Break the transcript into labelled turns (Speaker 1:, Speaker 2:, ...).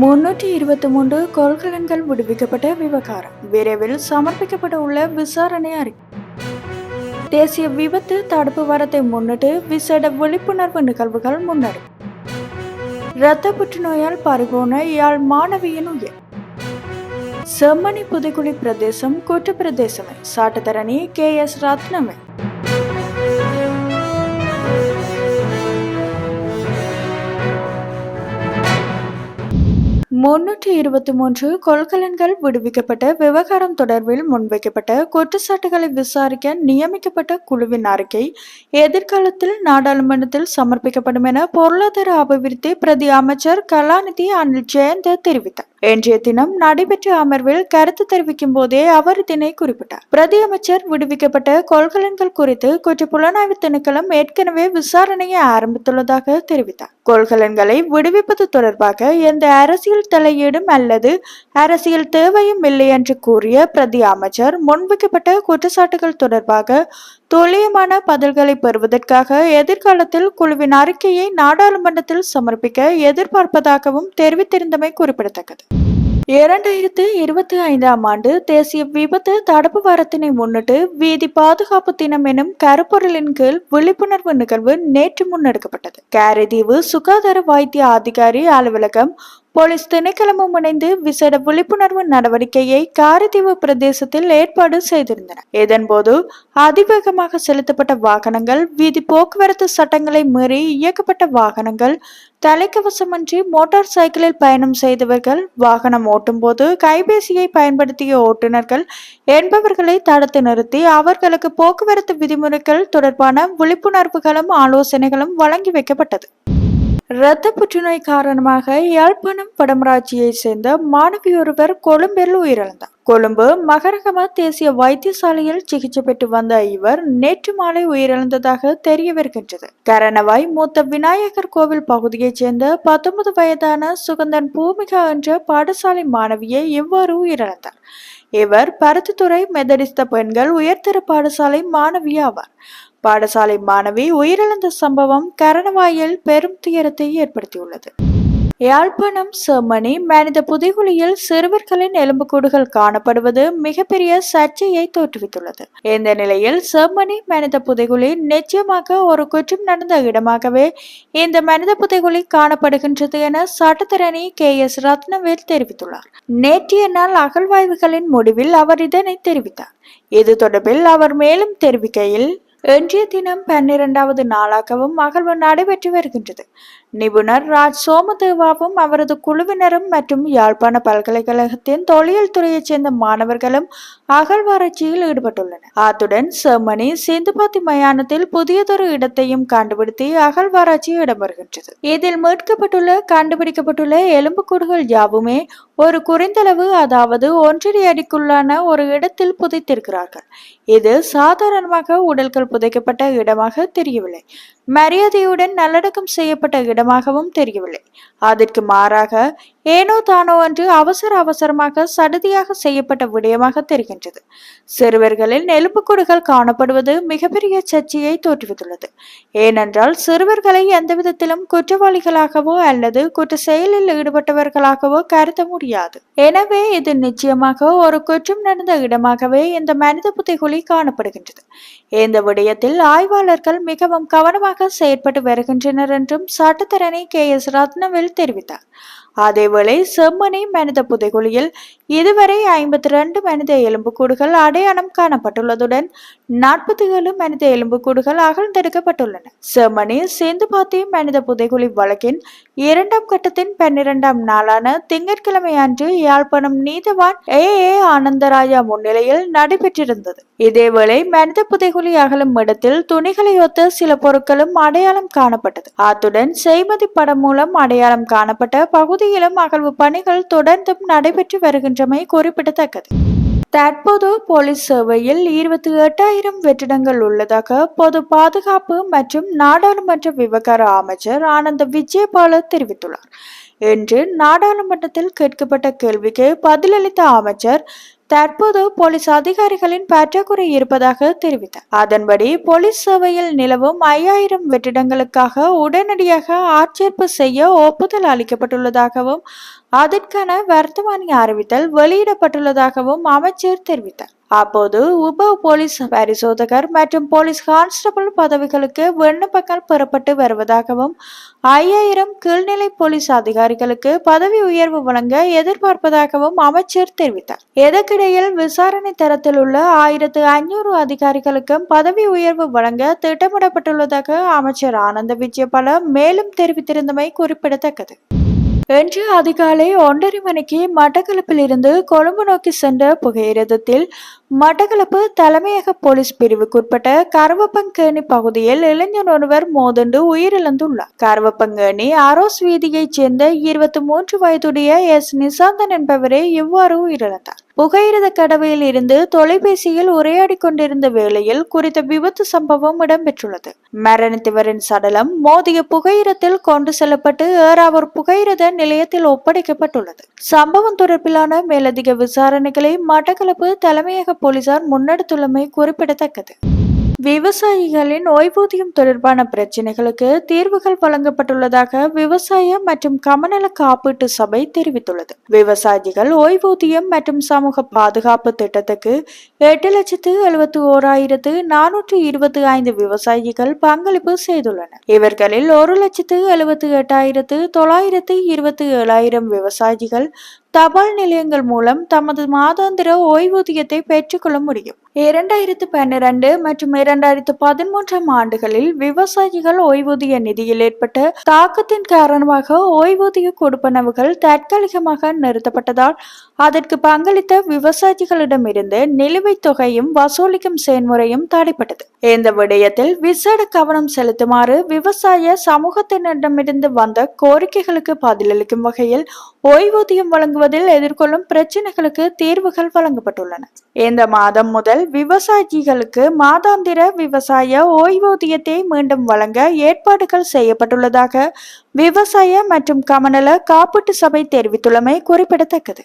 Speaker 1: முன்னூற்றி இருபத்தி மூன்று கொள்கலன்கள் விடுவிக்கப்பட்ட விவகாரம். விரைவில் சமர்ப்பிக்கப்பட உள்ள விசாரணை அறிக்கை தேசிய விபத்து தடுப்பு வாரத்தை முன்னிட்டு விசேட விழிப்புணர்வு நிகழ்வுகள் முன்னெடு இரத்த புற்றுநோயால் பறிபோன யாழ் மாணவியின் உயிர். செம்மணி புதுக்குடி பிரதேசம் கூட்டு பிரதேசமே சாட்டுத்தரணி கே எஸ் ரத்னமே. முன்னூற்றி இருபத்தி மூன்று கொள்கலன்கள் விடுவிக்கப்பட்ட விவகாரம் தொடர்பில் முன்வைக்கப்பட்ட குற்றச்சாட்டுகளை விசாரிக்க நியமிக்கப்பட்ட குழுவின் அறிக்கை எதிர்காலத்தில் நாடாளுமன்றத்தில் சமர்ப்பிக்கப்படும் என பொருளாதார அபிவிருத்தி பிரதி அமைச்சர் கலாநிதி அனில் ஜெயந்த தெரிவித்தார். இன்றைய தினம் நடைபெற்ற அமர்வில் கருத்து தெரிவிக்கும் போதே அவர் இதனை குறிப்பிட்டார். பிரதி அமைச்சர் விடுவிக்கப்பட்ட கொள்கலன்கள் குறித்து குற்ற புலனாய்வு திணைக்களம் ஏற்கனவே விசாரணையை ஆரம்பித்துள்ளதாக தெரிவித்தார். கொள்கலன்களை விடுவிப்பது தொடர்பாக எந்த அரசியல் தலையீடும் அல்லது அரசியல் தேவையும் இல்லை என்று கூறிய பிரதி அமைச்சர் முன்வைக்கப்பட்ட குற்றச்சாட்டுகள் தொடர்பாக துல்லியமான பதில்களை பெறுவதற்காக எதிர்காலத்தில் குழுவின் அறிக்கையை நாடாளுமன்றத்தில் சமர்ப்பிக்க எதிர்பார்ப்பதாகவும் தெரிவித்திருந்தமை குறிப்பிடத்தக்கது. இரண்டாயிரத்து இருபத்தி ஐந்தாம் ஆண்டு தேசிய விபத்து தடுப்பு வாரத்தினை முன்னிட்டு வீதி பாதுகாப்பு தினம் எனும் கருப்பொருளின் கீழ் விழிப்புணர்வு நிகழ்வு நேற்று முன்னெடுக்கப்பட்டது. கேரிதீவு சுகாதார வைத்திய அதிகாரி அலுவலகம் போலீஸ் திணைக்களமும் இணைந்து விசேட விழிப்புணர்வு நடவடிக்கையை காரைதீவு பிரதேசத்தில் ஏற்பாடு செய்திருந்தன. இதன்போது அதிவேகமாக செலுத்தப்பட்ட வாகனங்கள் வீதி போக்குவரத்து சட்டங்களை மீறி இயக்கப்பட்ட வாகனங்கள் தலைக்கவசமின்றி மோட்டார் சைக்கிளில் பயணம் செய்தவர்கள் வாகனம் ஓட்டும் போது கைபேசியை பயன்படுத்திய ஓட்டுநர்கள் என்பவர்களை தடுத்து நிறுத்தி அவர்களுக்கு போக்குவரத்து விதிமுறைகள் தொடர்பான விழிப்புணர்வுகளும் ஆலோசனைகளும் வழங்கி வைக்கப்பட்டது. இரத்த புற்றுநோய் காரணமாக யாழ்ப்பாணம் வடமராட்சியை சேர்ந்த மாணவி ஒருவர் கொழும்பில் உயிரிழந்தார். கொழும்பு மகரகம தேசிய வைத்தியசாலையில் சிகிச்சை பெற்று வந்த இவர் நேற்று மாலை உயிரிழந்ததாக தெரியவிருக்கின்றது கரணவாய் மூத்த விநாயகர் கோவில் பகுதியைச் சேர்ந்த பத்தொன்பது வயதான சுகந்தன் பூமிகா என்ற பாடசாலை மாணவியை இவ்வாறு உயிரிழந்தார். இவர் பருத்தித்துறை மெதடிஸ்த பெண்கள் உயர்தர பாடசாலை மாணவி ஆவார். பாடசாலை மாணவி உயிரிழந்த சம்பவம் கரணவாயில் பெரும் துயரத்தை ஏற்படுத்தியுள்ளது. யாழ்ப்பாணம் செம்மணி மனித புதைகுழியில் சிறுவர்களின் எலும்புக்கூடுகள் காணப்படுவது மிகப்பெரிய சர்ச்சையை தோற்றுவித்துள்ளது. இந்த நிலையில் செம்மணி மனித புதைகுழி நிச்சயமாக ஒரு குற்றம் நடந்த இடமாகவே இந்த மனித புதைகுழி காணப்படுகின்றது என சட்டத்தரணி கே. எஸ். ரத்னவேல் தெரிவித்துள்ளார். நேற்றைய நாள் அகழ்வாய்வுகளின் முடிவில் அவர் இதனை தெரிவித்தார். இது தொடர்பில் அவர் மேலும் தெரிவிக்கையில் இன்றைய தினம் பன்னிரண்டாவது நாளாகவும் அகழ்வு நடைபெற்று வருகின்றது. நிபுணர் ராஜ் சோமதேவாவும் அவரது குழுவினரும் மற்றும் யாழ்ப்பாண பல்கலைக்கழகத்தின் தொழில் துறையைச் சேர்ந்த மாணவர்களும் அகழ்வாராய்ச்சியில் ஈடுபட்டுள்ளனர். அத்துடன் செம்மணி சிந்துபாத்தி மயானத்தில் புதியதொரு இடத்தையும் கண்டுபிடித்து அகழ்வாராய்ச்சி இடம்பெறுகின்றது. இதில் மீட்கப்பட்டுள்ள கண்டுபிடிக்கப்பட்டுள்ள எலும்புக்கூடுகள் யாவுமே ஒரு குறைந்தளவு அதாவது ஒன்றரை அடிக்குள்ளான ஒரு இடத்தில் புதைத்திருக்கிறார்கள். இது சாதாரணமாக உடல்கள் புதைக்கப்பட்ட இடமாக தெரியவில்லை. மரியாதையுடன் நல்லடக்கம் செய்யப்பட்ட இடமாகவும் தெரியவில்லை. அதற்கு மாறாக ஏனோ தானோ என்று அவசர அவசரமாக சடுதியாக செய்யப்பட்ட விடயமாக தெரிகின்றது. சிறுவர்களில் நெலுப்புக்கூடுகள் காணப்படுவது மிகப்பெரிய சர்ச்சையை தோற்றுவித்துள்ளது. ஏனென்றால் சிறுவர்களை எந்த விதத்திலும் குற்றவாளிகளாகவோ அல்லது குற்ற செயலில் ஈடுபட்டவர்களாகவோ கருத முடியாது. எனவே இது நிச்சயமாக ஒரு குற்றம் நடந்த இடமாகவே இந்த மனித புதைகுழி காணப்படுகின்றது. இந்த விடயத்தில் ஆய்வாளர்கள் மிகவும் கவனமாக செயற்பட்டு வருகின்றனர் என்றும் சட்டத்தரணி கே எஸ் ரத்னவேல் தெரிவித்தார். அதேவேளை செம்மனை மனித புதைகுழியில் இதுவரை ஐம்பத்தி ரெண்டு மனித எலும்புக்கூடுகள் அடையாளம் காணப்பட்டுள்ளதுடன் நாற்பத்தி ஏழு மனித எலும்புக்கூடுகள் அகழ்ந்தெடுக்கப்பட்டுள்ளன. ஜெர்மனி சிந்து பாத்தியும் மனித புதைகுழி வழக்கின் இரண்டாம் கட்டத்தின் பன்னிரெண்டாம் நாளான திங்கட்கிழமை அன்று யாழ்ப்பாணம் நீதவான் ஏ. ஏ. ஆனந்தராஜா முன்னிலையில் நடைபெற்றிருந்தது. இதேவேளை மனித புதைகுழி அகலும் இடத்தில் துணிகளை ஒத்த சில பொருட்களும் அடையாளம் காணப்பட்டது. அத்துடன் செய்மதி படம் மூலம் அடையாளம் காணப்பட்ட பகுதியிலும் அகழ்வு பணிகள் தொடர்ந்தும் நடைபெற்று என்றமை குறிப்பிடத்தக்கது. தற்போது போலீஸ் சேவையில் இருபத்தி எட்டாயிரம் வெற்றிடங்கள் உள்ளதாக பொது பாதுகாப்பு மற்றும் நாடாளுமன்ற விவகார அமைச்சர் ஆனந்த விஜயபால தெரிவித்துள்ளார். என்று நாடாளுமன்றத்தில் கேட்கப்பட்ட கேள்விக்கு பதிலளித்த அமைச்சர் தற்போது போலீஸ் அதிகாரிகளின் பற்றாக்குறை இருப்பதாக தெரிவித்தார். அதன்படி போலீஸ் சேவையில் நிலவும் ஐயாயிரம் வெற்றிடங்களுக்காக உடனடியாக ஆட்சேர்ப்பு செய்ய ஒப்புதல் அளிக்கப்பட்டுள்ளதாகவும் அதற்கான வர்த்தமானி அறிவித்தல் வெளியிடப்பட்டுள்ளதாகவும் அமைச்சர் தெரிவித்தார். அப்போது உப போலீஸ் பரிசோதகர் மற்றும் போலீஸ் கான்ஸ்டபிள் பதவிகளுக்கு விண்ணப்பங்கள் பெறப்பட்டு வருவதாகவும் ஐயாயிரம் கீழ்நிலை போலீஸ் அதிகாரிகளுக்கு பதவி உயர்வு வழங்க எதிர்பார்ப்பதாகவும் அமைச்சர் தெரிவித்தார். இதற்கிடையில் விசாரணை தரத்தில் உள்ள ஆயிரத்து ஐநூறு அதிகாரிகளுக்கும் பதவி உயர்வு வழங்க திட்டமிடப்பட்டுள்ளதாக அமைச்சர் ஆனந்த விஜயபால மேலும் தெரிவித்திருந்தமை குறிப்பிடத்தக்கது. இன்று அதிகாலை ஒன்றரை மணிக்கு மட்டக்களப்பிலிருந்து கொழும்பு நோக்கி சென்ற புகையிரதத்தில் மட்டக்களப்பு தலைமையக போலீஸ் பிரிவுக்குட்பட்ட கருவப்பங்கேணி பகுதியில் இளைஞர் ஒருவர் மோதண்டு உயிரிழந்துள்ளார். கருவப்பங்கேணி அரோஸ் வீதியைச் சேர்ந்த இருபத்தி மூன்று வயதுடைய எஸ். நிசாந்தன் என்பவரே இவ்வாறு உயிரிழந்தார். புகையிரத கடவையில் இருந்து தொலைபேசியில் உரையாடி கொண்டிருந்த வேளையில் குறித்த விபத்து சம்பவம் இடம்பெற்றுள்ளது. மரணித்தவரின் சடலம் மோதிய புகையிரத்தில் கொண்டு செல்லப்பட்டு ஏறாவூர் புகையிரத நிலையத்தில் ஒப்படைக்கப்பட்டுள்ளது. சம்பவம் தொடர்பிலான மேலதிக விசாரணைகளை மட்டக்களப்பு தலைமையக போலீசார் முன்னெடுத்துள்ளமை குறிப்பிடத்தக்கது. விவசாயிகளின் ஓய்வூதியம் தொடர்பான பிரச்சினைகளுக்கு தீர்வுகள் வழங்கப்பட்டுள்ளதாக விவசாய மற்றும் கமநல காப்பீட்டு சபை தெரிவித்துள்ளது. விவசாயிகள் ஓய்வூதியம் மற்றும் சமூக பாதுகாப்பு திட்டத்துக்கு எட்டு லட்சத்து எழுபத்தி ஓராயிரத்து நானூற்று இருபத்தி ஐந்து விவசாயிகள் பங்களிப்பு செய்துள்ளனர். இவர்களில் ஒரு லட்சத்து எழுபத்தி எட்டாயிரத்து தொள்ளாயிரத்து இருபத்தி ஏழாயிரம் விவசாயிகள் தபால் நிலையங்கள் மூலம் தமது மாதாந்திர ஓய்வூதியத்தை பெற்றுக்கொள்ள முடியும். இரண்டாயிரத்து பன்னிரண்டு மற்றும் இரண்டாயிரத்து பதிமூன்றாம் ஆண்டுகளில் விவசாயிகள் ஓய்வூதிய நிதியில் ஏற்பட்ட தாக்கத்தின் காரணமாக ஓய்வூதிய கொடுப்பனவுகள் தற்காலிகமாக நிறுத்தப்பட்டதால் அதற்கு பங்களித்த விவசாயிகளிடமிருந்து நிலுவைத் தொகையும் வசூலிக்கும் செயல்முறையும் தடைப்பட்டது இந்த விடயத்தில் விசேட கவனம் செலுத்துமாறு விவசாய சமூகத்தினரிடமிருந்து வந்த கோரிக்கைகளுக்கு பதிலளிக்கும் வகையில் ஓய்வூதியம் வழங்கும் வழங்குவதில் எதிர்கொள்ளும் பிரச்சினைகளுக்கு தீர்வுகள் வழங்கப்பட்டுள்ளன. இந்த மாதம் முதல் விவசாயிகளுக்கு மாதாந்திர விவசாய ஓய்வூதியத்தை மீண்டும் வழங்க ஏற்பாடுகள் செய்யப்பட்டுள்ளதாக விவசாய மற்றும் கமநல காப்பீட்டு சபை தெரிவித்துள்ளமை குறிப்பிடத்தக்கது.